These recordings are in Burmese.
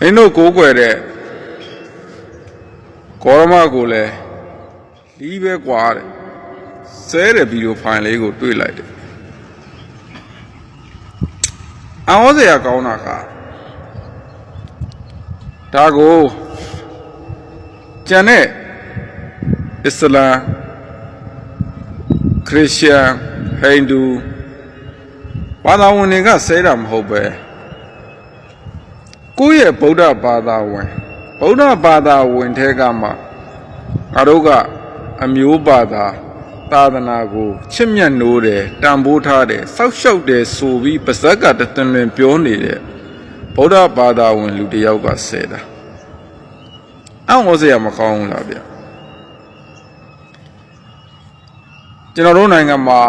မင်းတို့ကိုးကွယ်တဲ့ကောရမကိုလည်းလီးပဲကွာတဲ့ဆဲတဲ့ဗီဒီယိုဖိုင်လေးကိုတွေ့လိုက်တယ်အံ့ဩစရာကောင်းတာကဒါကိုကျန်တဲ့အစ္စလာမ်ခရစ်ယာန်ဟိန္ဒူဘာသာဝင်တွေကဆဲတာမဟုတ်ပဲ ကိုယ့်ရဲ့ဗုဒ္ဓဘာသာဝင်ဗုဒ္ဓဘာသာဝင်ထဲကမှငါတို့ကအမျိုးဘာသာသာသနာကိုချစ်မြတ်နိုးတယ်တန်ဖိုးထားတယ်စောက်ရှောက်တယ်ဆိုပြီးပါဇက်ကတသွင်လွင်ပြောနေတဲ့ဗုဒ္ဓဘာသာဝင်လူတစ်ယောက်ကဆဲတာအံ့ဩစရာမကောင်းဘူးလားဗျကျွန်တော်တို့နိုင်ငံမှာ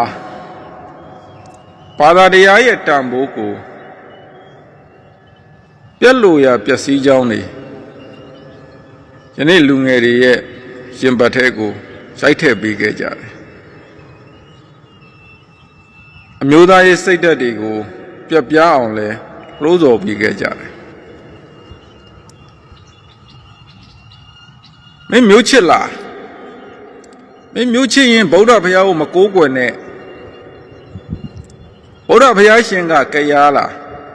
ဘာသာတရားရဲ့တန်ဖိုးကို ပြက်လို့ရပျက်စီးကြောင်းနေယနေ့လူငယ်တွေရဲ့ရင်ပတ်ထဲကိုရိုက်ထည့်ပေးခဲ့ကြတယ်အမျိုးသားရေးစိတ်ဓာတ်တွေကိုပြက်ပြားအောင်လဲလှိုးဆော်ပေးခဲ့ကြတယ်မင်းမျိုးချစ်လားမင်းမျိုးချစ်ရင်ဗုဒ္ဓဘုရားကိုမကိုးကွယ်နဲ့ဗုဒ္ဓဘုရားရှင်ကကြရားလား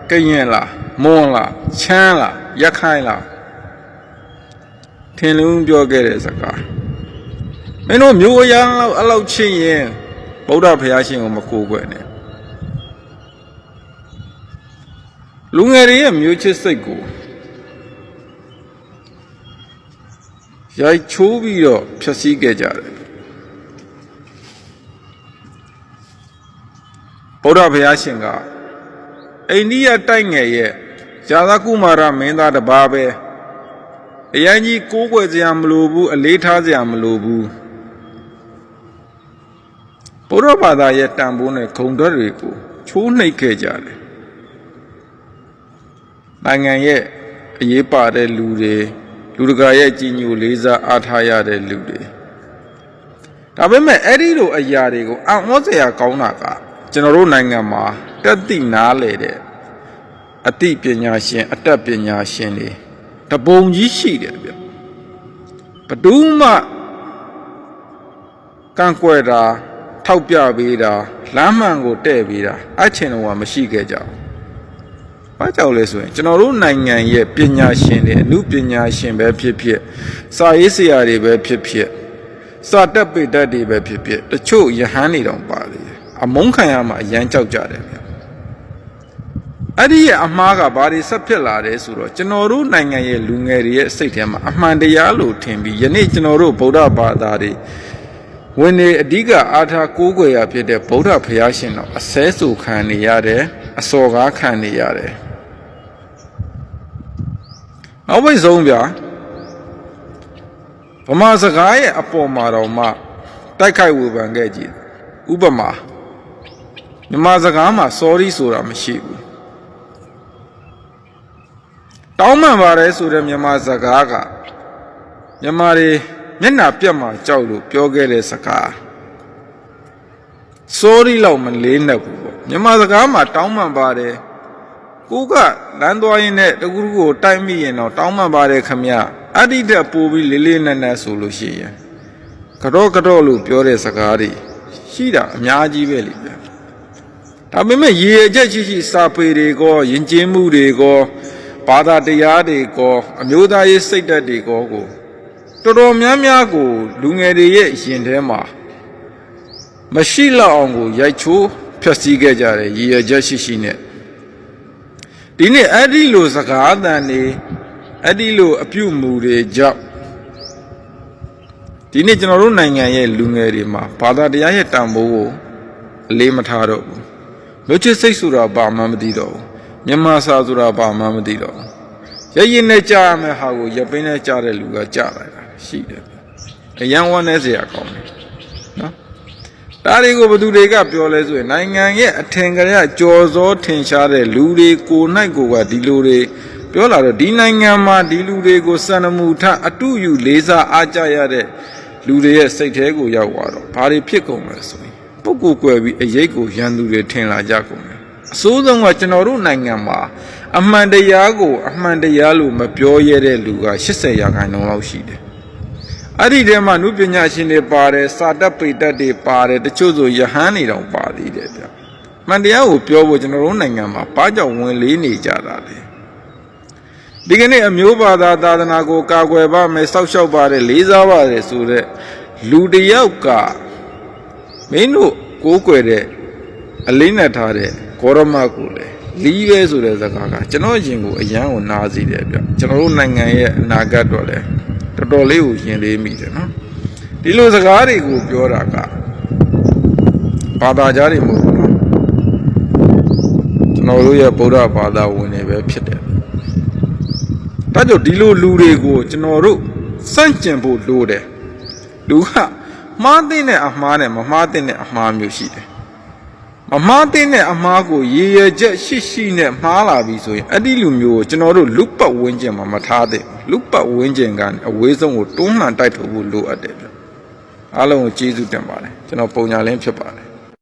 ကရင်လား မွန်လားချမ်းလားရခိုင်လားထင်လုံးပြောခဲ့တဲ့စကားမင်းတို့မျိုးအရာလောက်အလောက်ချင်းရင်ဗုဒ္ဓဘုရားရှင်ကိုမကိုးကွယ်နဲ့လူငယ်တွေရဲ့မျိုးချစ်စိတ်ကိုရိုက်ချိုးပြီးတော့ဖျက်ဆီးခဲ့ကြတယ်ဗုဒ္ဓဘုရားရှင်ကအိန္ဒိယတိုက်ငယ်ရဲ့ ဇာသကုမာရမင်းသားတစ်ပါးပဲအရင်ကြီးကိုးကွယ်စရာမလိုဘူးအလေးထားစရာမလိုဘူးဘုရားဘာသာရဲ့တန်ဖိုးနဲ့ဂုံဓာတ်တွေကိုချိုးနှိပ်ခဲ့ကြတယ်နိုင်ငံရဲ့အရေးပါတဲ့လူတွေလူတကာရဲ့ကြီးညိုလေးစားအားထားရတဲ့လူတွေဒါပေမဲ့အဲ့ဒီလိုအရာတွေကိုအံ့ဩစရာကောင်းတာကကျွန်တော်တို့နိုင်ငံမှာတက်သိနားလေတဲ့ အသိပညာရှင် အတတ်ပညာရှင်တွေတပုံကြီးရှိတယ်ဗျဘယ်သူမှကန့်ကွက်တာထောက်ပြပေးတာလမ်းမှန်ကိုတဲ့ပေးတာအချင်းတော်ကမရှိခဲ့ကြဘူး။ဘာကြောင့်လဲဆိုရင်ကျွန်တော်တို့နိုင်ငံရဲ့ပညာရှင်တွေအမှုပညာရှင်ပဲဖြစ်ဖြစ်စာရေးဆရာတွေပဲဖြစ်ဖြစ်စာတက်ပေတတ်တွေပဲဖြစ်ဖြစ်တချို့ယဟန်တွေတောင်ပါလေအမုန်းခံရမှအရန်ကြောက်ကြတယ်ဗျ။ အဲ့ဒီရဲ့အမားကဘာတွေဆက်ဖြစ်လာတယ်ဆိုတော့ကျွန်တော်တို့နိုင်ငံရဲ့လူငယ်တွေရဲ့စိတ်ထဲမှာအမှန်တရားလို့ထင်ပြီးယနေ့ကျွန်တော်တို့ဗုဒ္ဓဘာသာတွေဝင်နေအဓိကအားထားကိုးကွယ်ရဖြစ်တဲ့ဗုဒ္ဓဘုရားရှင်တော်အစဲဆူခံနေရတယ်အစော်ကားခံနေရတယ်နောက်ပိတ်ဆုံးဗျာဗမာစကားရဲ့အပေါ်မှာတော့မှတိုက်ခိုက်ဝေဖန်ခဲ့ကြည့်ဥပမာမြန်မာစကားမှာ sorry ဆိုတာမရှိဘူး တောင်းပန်ပါတယ်ဆိုတဲ့မြန်မာစကားကမြန်မာတွေမျက်နှာပြတ်မှကြောက်လို့ပြောခဲ့တဲ့စကား sorry လောက်မလေးနဲ့ဘူးပေါ့မြန်မာစကားမှာတောင်းပန်ပါတယ်ကိုကလမ်းသွားရင်နဲ့တကူကူကိုတိုက်မိရင်တော့တောင်းပန်ပါတယ်ခမရအတ္တိတက်ပို့ပြီးလေးလေးနက်နက်ဆိုလို့ရှိရင်ကတော့ကတော့လို့ပြောတဲ့စကားတွေရှိတာအများကြီးပဲလေဗျဒါပေမဲ့ရေအချက်ရှိရှိစာပေတွေကောယဉ်ကျေးမှုတွေကော ဘာသာတရားတွေကောအမျိုးသားရေးစိတ်ဓာတ်တွေကောကိုတော်တော်များများကို လူငယ်တွေရဲ့ရင်ထဲမှာမရှိလောက်အောင်ကိုရိုက်ချိုးဖျက်ဆီးခဲ့ကြတယ်ရေရချက်ရှိရှိနဲ့ဒီနေ့အဲ့ဒီလိုစကားအတန်တွေအဲ့ဒီလိုအပြုမူတွေကြောင့်ဒီနေ့ကျွန်တော်တို့နိုင်ငံရဲ့လူငယ်တွေမှာဘာသာတရားရဲ့တန်ဖိုးကိုအလေးမထားတော့ဘူးမြို့ချစ်စိတ်ဆိုတာဘာမှမသိတော့ဘူး မြန်မာစာဆိုတာဘာမှမသိတော့ဘူးရရင်နဲ့ကြားရမယ့်ဟာကိုရပင်းနဲ့ကြားတဲ့လူကကြားလိုက်တာရှိတယ်အရန်ဝမ်းနေစရာကောင်းတယ်နော်ဒါတွေကိုဘယ်သူတွေကပြောလဲဆိုရင်နိုင်ငံရဲ့အထင်ကရကြော်စောထင်ရှားတဲ့လူတွေကိုနိုင်ကိုကဒီလူတွေပြောလာတော့ဒီနိုင်ငံမှာဒီလူတွေကိုစံနမူထအတုယူလေးစားအားကြရတဲ့လူတွေရဲ့စိတ်ထဲကိုရောက်သွားတော့ဘာတွေဖြစ်ကုန်လဲဆိုရင်ပုဂ္ဂိုလ်ကွယ်ပြီးအရေးကိုရန်သူတွေထင်လာကြကုန်တယ် အစိုးဆုံးကကျွန်တော်တို့နိုင်ငံမှာအမှန်တရားကို အမှန်တရားလို့မပြောရတဲ့လူက80ရာခိုင်နှုန်းလောက်ရှိတယ်အဲ့ဒီထဲမှာနုပညာရှင်တွေပါတယ်စာတတ်ပေတတ်တွေပါတယ်တချို့ဆိုယဟန်နေတောင်ပါသေးတယ်ဗျမှန်တရားကိုပြောဖို့ကျွန်တော်တို့နိုင်ငံမှာဘာကြောင့်ဝင်လေးနေကြတာလဲဒီကနေ့အမျိုးဘာသာသာသနာကိုကာကွယ်ပါမယ်စောက်ရှောက်ပါတယ်လေးစားပါတယ်ဆိုတော့လူတစ်ယောက်ကမင်းတို့ကိုးကွယ်တဲ့အလေးနဲ့ထားတဲ့ ဂေါရမကိုလေလီးရဲဆိုတဲ့စကားကကျွန်တော်ရင်ကိုအယံကိုနားစီတယ်ဗျကျွန်တော်တို့နိုင်ငံရဲ့အနာဂတ်တော့လေတော်တော်လေးကိုရင်လေးမိတယ်နော်ဒီလိုစကားတွေကိုပြောတာကဘာသာကြားတွေမဟုတ်ဘူးနော်ကျွန်တော်တို့ရဲ့ဗုဒ္ဓဘာသာဝင်တွေပဲဖြစ်တယ်ဒါကြောင့်ဒီလိုလူတွေကိုကျွန်တော်တို့စန့်ကျင်ဖို့လိုတယ်လူကမှားတဲ့အမှားနဲ့မမှားတဲ့အမှားမျိုးရှိတယ် မမှားတဲ့အမှားကိုရေရချက်ရှိရှိနဲ့မှားလာပြီဆိုရင်အဲ့ဒီလူမျိုးကိုကျွန်တော်တို့လူပတ်ဝန်းကျင်မှာမထားသင့်ဘူးလူပတ်ဝန်းကျင်ကအဝေးဆုံးကိုတွန်းလှန်တိုက်ထုတ်ဖို့လိုအပ်တယ်ဗျအားလုံးကိုကျေးဇူးတင်ပါတယ်ကျွန်တော်ပုံညာလင်းဖြစ်ပါတယ်